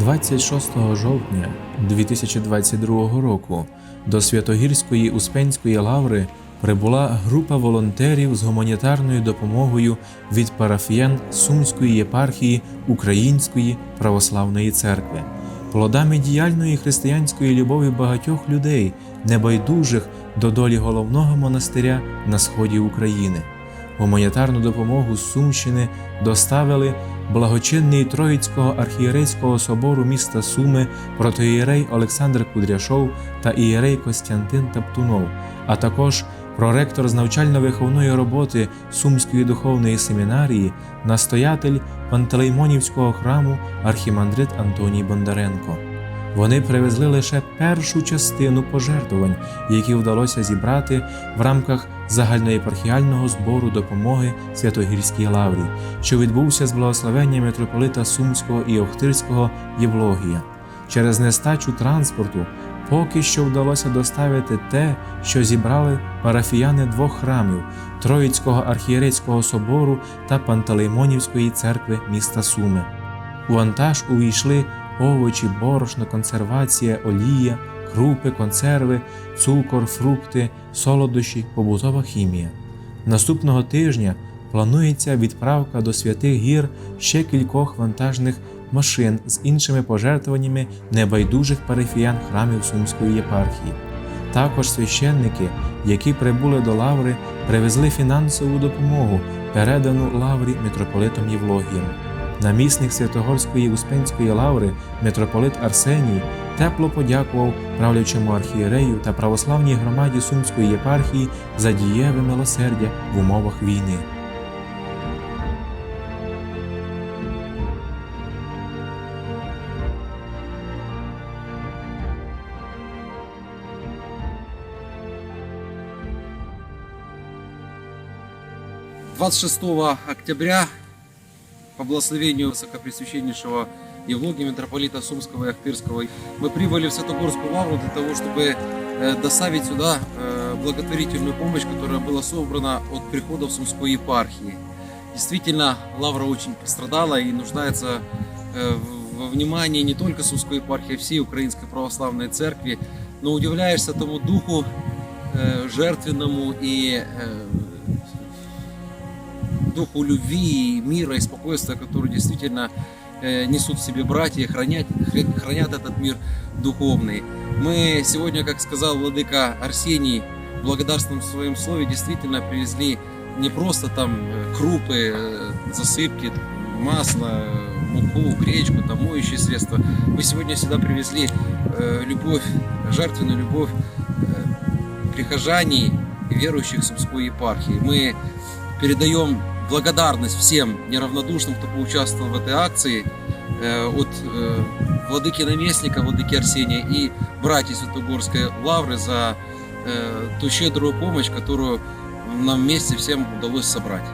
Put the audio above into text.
26 жовтня 2022 року до Святогірської Успенської лаври прибула група волонтерів з гуманітарною допомогою від парафіян Сумської єпархії Української православної церкви, плодами діяльної християнської любові багатьох людей, небайдужих до долі головного монастиря на сході України. Гуманітарну допомогу з Сумщини доставили благочинний Троїцького архієрейського собору міста Суми протоієрей Олександр Кудряшов та ієрей Костянтин Таптунов, а також проректор з навчально-виховної роботи Сумської духовної семінарії, настоятель Пантелеймонівського храму архімандрит Антоній Бондаренко. Вони привезли лише першу частину пожертвувань, які вдалося зібрати в рамках загальноєпархіального збору допомоги Святогірській лаврі, що відбувся з благословення митрополита Сумського і Охтирського Євлогія. Через нестачу транспорту поки що вдалося доставити те, що зібрали парафіяни двох храмів Троїцького архієрейського собору та Пантелеймонівської церкви міста Суми. У вантаж увійшли овочі, борошно, консервація, олія, крупи, консерви, цукор, фрукти, солодощі, побутова хімія. Наступного тижня планується відправка до святих гір ще кількох вантажних машин з іншими пожертвуваннями небайдужих парафіян храмів Сумської єпархії. Також священники, які прибули до лаври, привезли фінансову допомогу, передану лаврі митрополитом Євлогієм. Намісник Святогорської Успенської лаври митрополит Арсеній тепло подякував правлячому архієрею та православній громаді Сумської єпархії за дієве милосердя в умовах війни. — 26 октября по благословению Высокопресвященнейшего Евлогия, митрополита Сумского и Ахтырского, мы прибыли в Святогорскую лавру для того, чтобы э, доставить сюда э, благотворительную помощь, которая была собрана от приходов Сумской епархии. Действительно, лавра очень пострадала и нуждается э, во внимании не только Сумской епархии, а всей Украинской Православной Церкви. Но удивляешься тому духу жертвенному и духу любви, мира и спокойствия, который действительно э, несут в себе братья хранят, хра- хранят этот мир духовный. Мы сегодня, как сказал владыка Арсений, в благодарственном своем слове действительно привезли не просто там э, крупы, э, засыпки, масло, муку, гречку, там моющие средства. Мы сегодня сюда привезли любовь, жертвенную любовь прихожаний верующих Сумской епархии. Мы передаем благодарность всем неравнодушным, кто поучаствовал в этой акции, э, от э, владыки наместника, владыки Арсения и братьев Святогорской лавры за э, ту щедрую помощь, которую нам вместе всем удалось собрать.